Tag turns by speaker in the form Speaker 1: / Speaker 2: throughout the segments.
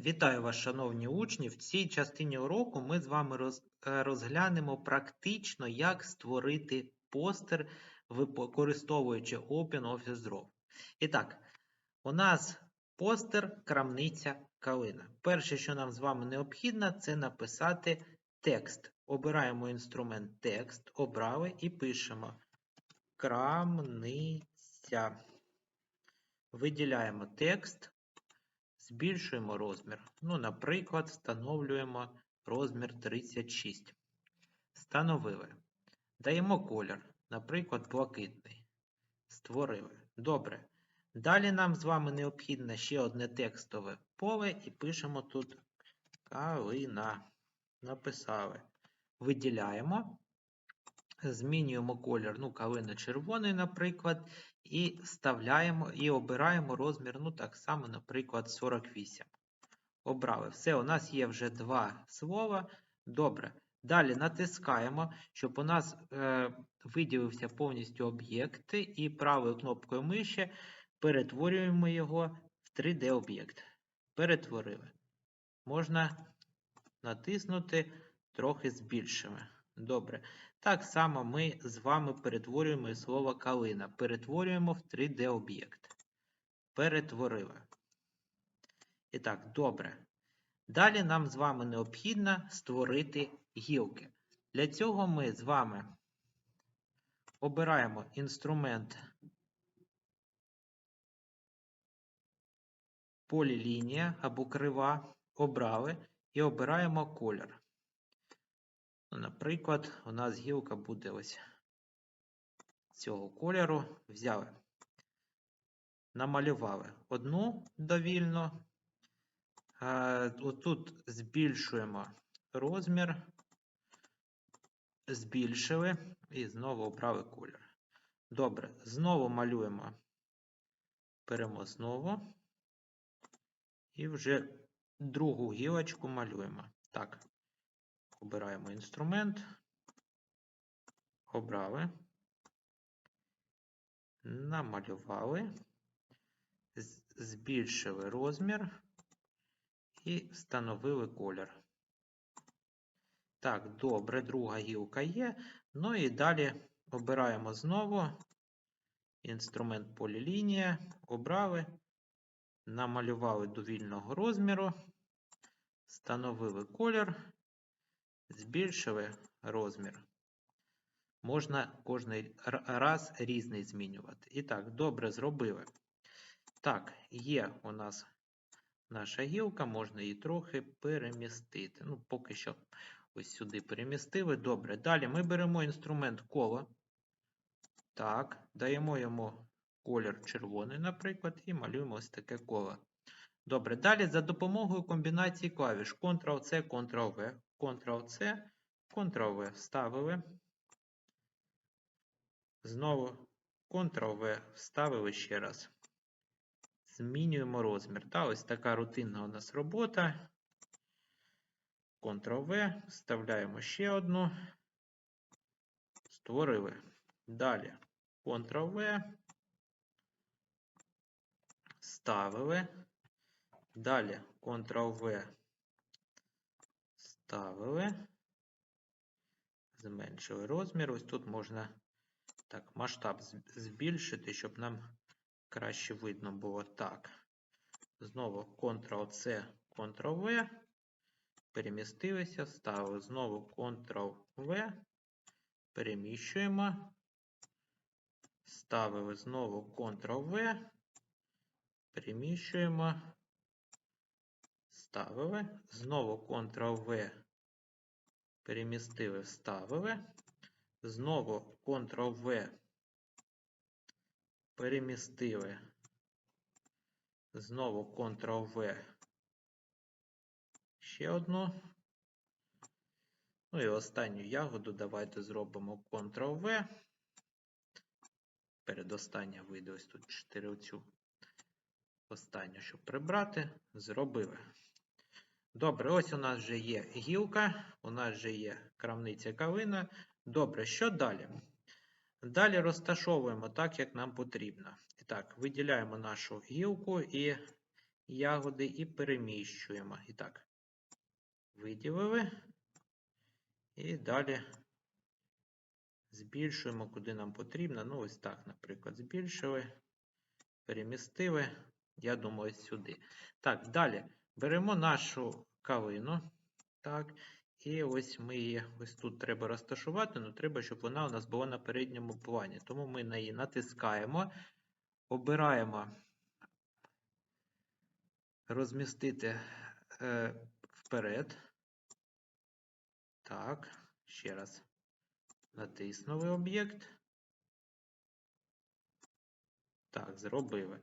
Speaker 1: Вітаю вас, шановні учні! В цій частині уроку ми з вами е, розглянемо практично, як створити постер, використовуючи OpenOffice Draw. І так, у нас постер крамниця калина. Перше, що нам з вами необхідно, це написати текст. Обираємо інструмент текст, обрали і пишемо крамниця. Виділяємо текст. Збільшуємо розмір. Ну, наприклад, встановлюємо розмір 36. Встановили. Даємо колір, наприклад, блакитний. Створили. Добре. Далі нам з вами необхідно ще одне текстове поле і пишемо тут калина. Написали. Виділяємо. Змінюємо колір, ну, калина червоний, наприклад, і вставляємо і обираємо розмір, ну, так само, наприклад, 48. Обрали. Все, у нас є вже два слова. Добре. Далі натискаємо, щоб у нас е, виділився повністю об'єкт, і правою кнопкою миші перетворюємо його в 3D-об'єкт. Перетворили. Можна натиснути, трохи збільшимо. Добре. Так само ми з вами перетворюємо слово калина. Перетворюємо в 3D-об'єкт. Перетворили. І так, добре. Далі нам з вами необхідно створити гілки. Для цього ми з вами обираємо інструмент полілінія або крива, обрали і обираємо колір. Наприклад, у нас гілка буде ось цього кольору. Взяли, намалювали одну довільно. Отут збільшуємо розмір, збільшили і знову обрали колір. Добре, знову малюємо, беремо знову і вже другу гілочку малюємо. Так. Обираємо інструмент, обрали, намалювали, збільшили розмір і встановили колір. Так, добре, друга гілка є. Ну і далі обираємо знову інструмент полілінія, обрали, намалювали довільного розміру, встановили колір збільшили розмір. Можна кожний раз різний змінювати. І так, добре зробили. Так, є у нас наша гілка, можна її трохи перемістити. Ну, поки що ось сюди перемістили. Добре. Далі ми беремо інструмент коло. Так, даємо йому колір червоний, наприклад, і малюємо ось таке коло. Добре, далі за допомогою комбінації клавіш Ctrl-C, Ctrl-V, Ctrl-C, Ctrl-V вставили. Знову Ctrl-V вставили ще раз. Змінюємо розмір. Та ось така рутинна у нас робота. Ctrl-V, вставляємо ще одну. Створили. Далі Ctrl-V. Вставили. Далі Ctrl-V ставили, зменшили розмір. Ось тут можна так, масштаб збільшити, щоб нам краще видно було так. Знову Ctrl-C, Ctrl-V. Перемістилися, ставили знову Ctrl-V. Переміщуємо. Ставили знову Ctrl-V. Переміщуємо. Ставили. Знову Ctrl-V. Перемістили, вставили. Знову Ctrl-V. Перемістили. Знову Ctrl-V. Ще одну. Ну і останню ягоду давайте зробимо Ctrl-V. Передостання вийде ось тут 4 оцю. Останню, щоб прибрати, зробили. Добре, ось у нас вже є гілка, у нас вже є крамниця калина. Добре, що далі? Далі розташовуємо так, як нам потрібно. І так, виділяємо нашу гілку і ягоди і переміщуємо. І так, виділили. І далі збільшуємо, куди нам потрібно. Ну, ось так, наприклад, збільшили, перемістили. Я думаю, сюди. Так, далі беремо нашу калину. Так, і ось ми її ось тут треба розташувати, але треба, щоб вона у нас була на передньому плані. Тому ми на її натискаємо, обираємо розмістити е, вперед. Так, ще раз натиснули об'єкт. Так, зробили.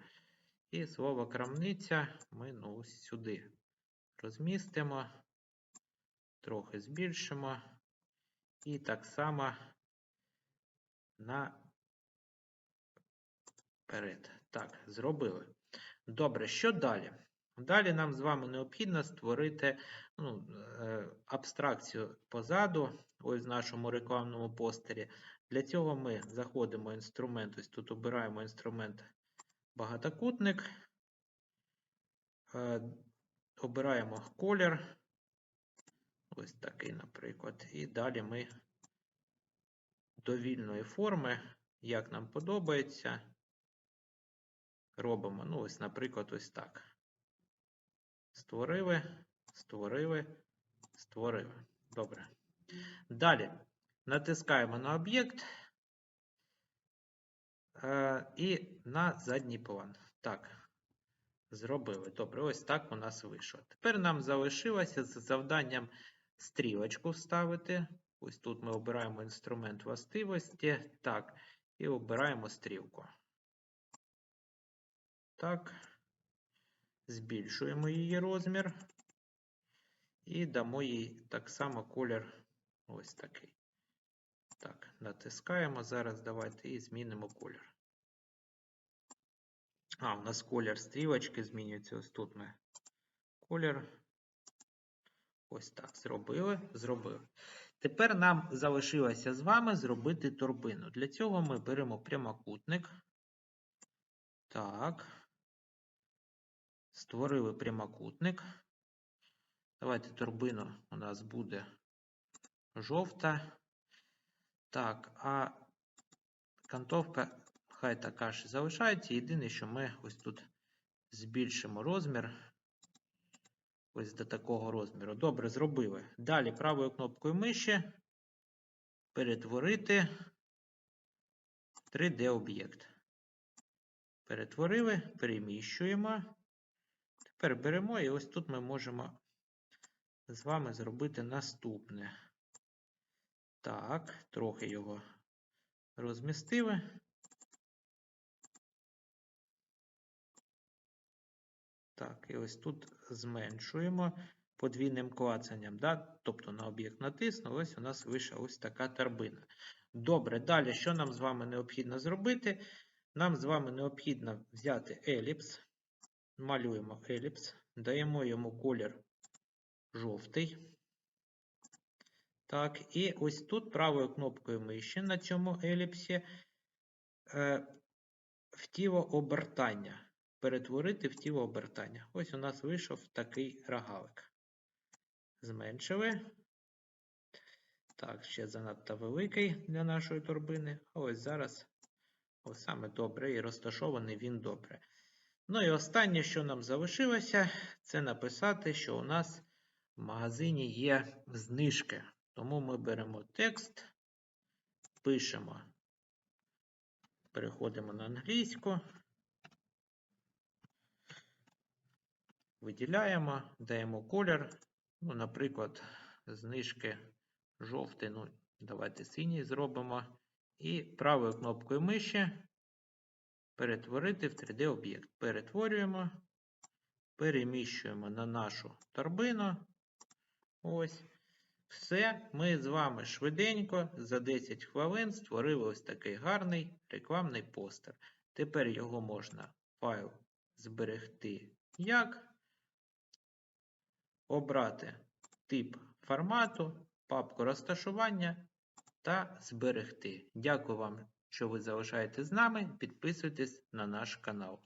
Speaker 1: І слово крамниця ми ну, сюди розмістимо, трохи збільшимо. І так само наперед. Так, зробили. Добре, що далі? Далі нам з вами необхідно створити ну, е, абстракцію позаду, ось в нашому рекламному постері. Для цього ми заходимо в інструмент, ось тут обираємо інструмент багатокутник, е, обираємо колір, ось такий, наприклад, і далі ми до вільної форми, як нам подобається, робимо, ну, ось, наприклад, ось так. Створили, створили, створили. Добре. Далі натискаємо на об'єкт е, і на задній план. Так, зробили. Добре, ось так у нас вийшло. Тепер нам залишилося з завданням стрілочку вставити. Ось тут ми обираємо інструмент властивості. Так, і обираємо стрілку. Так збільшуємо її розмір і дамо їй так само колір ось такий. Так, натискаємо зараз. Давайте і змінимо колір. А, у нас колір стрілочки змінюється. Ось тут ми колір. Ось так. Зробили, зробили. Тепер нам залишилося з вами зробити торбину. Для цього ми беремо прямокутник. Так. Створили прямокутник. Давайте торбину у нас буде жовта. Так, а кантовка хай така ж залишається. Єдине, що ми ось тут збільшимо розмір. Ось до такого розміру. Добре, зробили. Далі правою кнопкою миші перетворити 3D-об'єкт. Перетворили, переміщуємо. Тепер беремо і ось тут ми можемо з вами зробити наступне. Так, трохи його розмістили. Так, і ось тут зменшуємо подвійним клацанням. Да? Тобто на об'єкт натиснули, ось у нас вийшла ось така торбина. Добре, далі, що нам з вами необхідно зробити? Нам з вами необхідно взяти еліпс малюємо еліпс, даємо йому колір жовтий. Так, і ось тут правою кнопкою миші на цьому еліпсі е, в тіло обертання. Перетворити в тіло обертання. Ось у нас вийшов такий рогалик. Зменшили. Так, ще занадто великий для нашої торбини. ось зараз ось саме добре і розташований він добре. Ну і останнє, що нам залишилося, це написати, що у нас в магазині є знижки. Тому ми беремо текст, пишемо, переходимо на англійську, виділяємо, даємо колір. Ну, Наприклад, знижки жовтий, ну, давайте синій зробимо. І правою кнопкою миші перетворити в 3D-об'єкт. Перетворюємо, переміщуємо на нашу торбину. Ось. Все, ми з вами швиденько за 10 хвилин створили ось такий гарний рекламний постер. Тепер його можна файл зберегти як, обрати тип формату, папку розташування та зберегти. Дякую вам що ви залишаєте з нами. Підписуйтесь на наш канал.